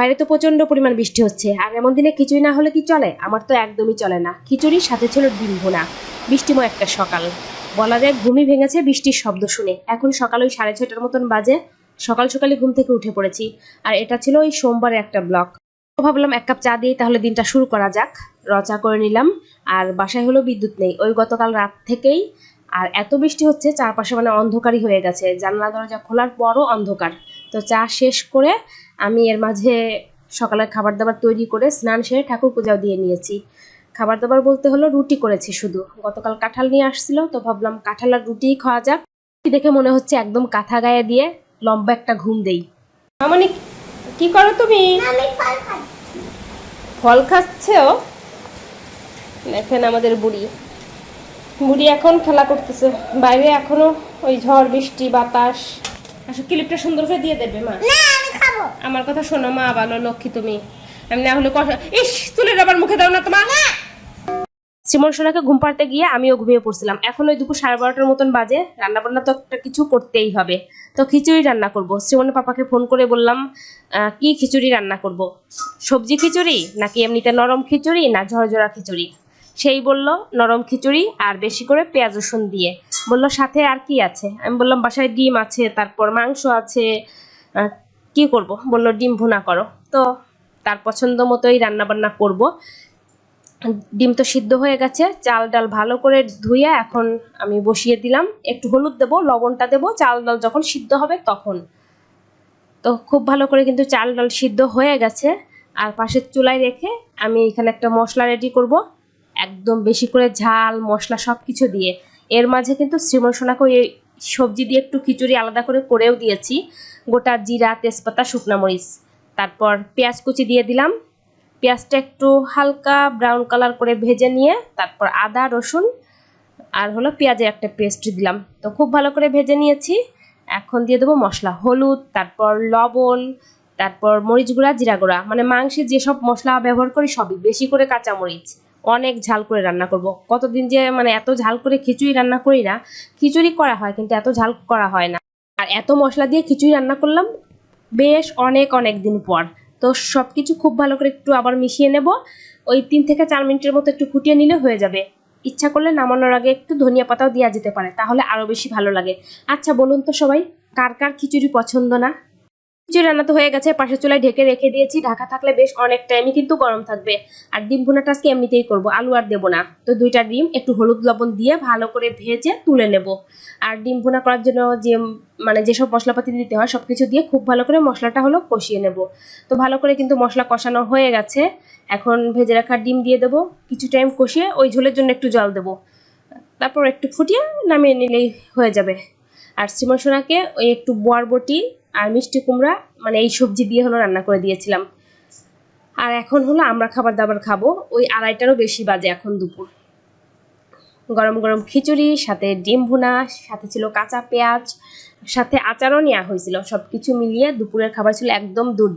বাইরে তো প্রচণ্ড পরিমাণ বৃষ্টি হচ্ছে। আর এমন দিনে খিচুড়ি না হলে কি চলে? আমার তো একদমই চলে না। খিচুড়ির সাথে ছিল ডিম ভুনা। বৃষ্টিময় একটা সকাল। বলা যায় ঘুমই ভেঙেছে বৃষ্টির শব্দ শুনে। এখন সকাল ওই সাড়ে ছয়টার মতন বাজে। সকাল সকালে ঘুম থেকে উঠে পড়েছি। আর এটা ছিল ওই সোমবারের একটা ব্লগ। ভাবলাম এক কাপ চা দিয়ে তাহলে দিনটা শুরু করা যাক। রচা করে নিলাম। আর বাসায় হলো বিদ্যুৎ নেই। ওই গতকাল রাত থেকেই। আর এত বৃষ্টি হচ্ছে, চারপাশে মানে অন্ধকারই হয়ে গেছে। জানলা দরজা খোলার পরও অন্ধকার। তো চা শেষ করে আমি এর মাঝে সকালের খাবার দাবার তৈরি করে স্নান সেরে ঠাকুর পূজাও দিয়ে নিয়েছি। খাবার দাবার বলতে হলো রুটি করেছি শুধু। গতকাল কাঁঠাল নিয়ে আসছিল তো ভাবলাম কাঁঠাল আর রুটিই খাওয়া যাক। দেখে মনে হচ্ছে একদম কাঁথা গায়ে দিয়ে লম্বা একটা ঘুম দেই। মামনি কি করো তুমি? ফল খাচ্ছি। খাচ্ছেও? দেখেন আমাদের বুড়ি। বুড়ি এখন খেলা করতেছে। বাইরে এখনও ওই ঝড় বৃষ্টি বাতাস। আসলে ক্লিপটা সুন্দর করে দিয়ে দেবে মা। আমার কথা শোনো মা, ভালো লক্ষ্মী তুমি। আমি না হলে কষ্ট ইস, চুলের আবার মুখে দাও না তোমার শ্রীমন সোনাকে ঘুম পাড়তে গিয়ে আমিও ঘুমিয়ে পড়ছিলাম। এখন ওই দুপুর সাড়ে বারোটার মতন বাজে। রান্না বান্না তো একটা কিছু করতেই হবে। তো খিচুড়ি রান্না করব। শ্রীমনের পাপাকে ফোন করে বললাম কি খিচুড়ি রান্না করব? সবজি খিচুড়ি নাকি এমনিতে নরম খিচুড়ি না ঝরঝরা খিচুড়ি? সেই বলল, নরম খিচুড়ি আর বেশি করে পেঁয়াজ রসুন দিয়ে। বলল, সাথে আর কি আছে? আমি বললাম, বাসায় ডিম আছে, তারপর মাংস আছে কি করব? বলল, ডিম ভুনা করো। তো তার পছন্দ মতোই রান্না বান্না করব। ডিম তো সিদ্ধ হয়ে গেছে, চাল ডাল ভালো করে ধুয়ে এখন আমি বসিয়ে দিলাম। একটু হলুদ দেবো, লবণটা দেবো, চাল ডাল যখন সিদ্ধ হবে তখন। তো খুব ভালো করে কিন্তু চাল ডাল সিদ্ধ হয়ে গেছে। আর পাশের চুলায় রেখে আমি এখানে একটা মশলা রেডি করব, একদম বেশি করে ঝাল, মশলা সব কিছু দিয়ে। এর মাঝে কিন্তু শ্রীমন সোনাকে সবজি দিয়ে একটু খিচুড়ি আলাদা করে করেও দিয়েছি। গোটা জিরা, তেজপাতা, শুকনো মরিচ। তারপর পেঁয়াজ কুচি দিয়ে দিলাম। পেঁয়াজটা একটু হালকা ব্রাউন কালার করে ভেজে নিয়ে তারপর আদা, রসুন আর হলো পেঁয়াজের একটা পেস্ট দিলাম। তো খুব ভালো করে ভেজে নিয়েছি। এখন দিয়ে দেবো মশলা, হলুদ, তারপর লবণ, তারপর মরিচ গুঁড়া, জিরা গুঁড়া। মানে মাংসে যেসব মশলা ব্যবহার করি সবই, বেশি করে কাঁচা মরিচ অনেক ঝাল করে রান্না করব। কতদিন যে মানে এত ঝাল করে খিচুড়ি রান্না করি না, খিচুড়ি করা হয় কিন্তু এত ঝাল করা হয় না। আর এত মশলা দিয়ে খিচুড়ি রান্না করলাম বেশ অনেক অনেক দিন পর। তো সব কিছু খুব ভালো করে একটু আবার মিশিয়ে নেব। ওই তিন থেকে চার মিনিটের মতো একটু ফুটিয়ে নিলে হয়ে যাবে। ইচ্ছা করলে নামানোর আগে একটু ধনিয়া পাতাও দেওয়া যেতে পারে, তাহলে আরও বেশি ভালো লাগে। আচ্ছা বলুন তো সবাই, কার কার খিচুড়ি পছন্দ না? খিচুড়ি রান্না তো হয়ে গেছে, পাশের চুলায় ঢেকে রেখে দিয়েছি। ঢাকা থাকলে বেশ অনেক টাইমই কিন্তু গরম থাকবে। আর ডিম ভুনাটা আজকে এমনিতেই করব, আলু আর দেবো না। তো দুইটা ডিম, একটু হলুদ লবণ দিয়ে ভালো করে ভেজে তুলে নেব। আর ডিম ভুনা করার জন্য যে মানে যেসব মশলাপাতি দিতে হয় সব কিছু দিয়ে খুব ভালো করে মশলাটা হলো কষিয়ে নেব। তো ভালো করে কিন্তু মশলা কষানো হয়ে গেছে। এখন ভেজে রাখা ডিম দিয়ে দেবো। কিছু টাইম কষিয়ে ওই ঝোলের জন্য একটু জল দেবো। তারপর একটু ফুটিয়ে নামিয়ে নিলেই হয়ে যাবে। আর শ্রীমন সোনাকে ওই একটু বরবটি আর মিষ্টি কুমড়া মানে এই সবজি দিয়ে হলো রান্না করে দিয়েছিলাম। আর এখন হলো আমরা খাবার দাবার খাব, ওই আড়াইটারও বেশি বাজে এখন দুপুর। গরম গরম খিচুড়ি, সাথে ডিম ভুনা, সাথে ছিল কাঁচা পেঁয়াজ, সাথে আচারও নেওয়া হয়েছিল। সব কিছু মিলিয়ে দুপুরের খাবার ছিল একদম দুর্দান্ত।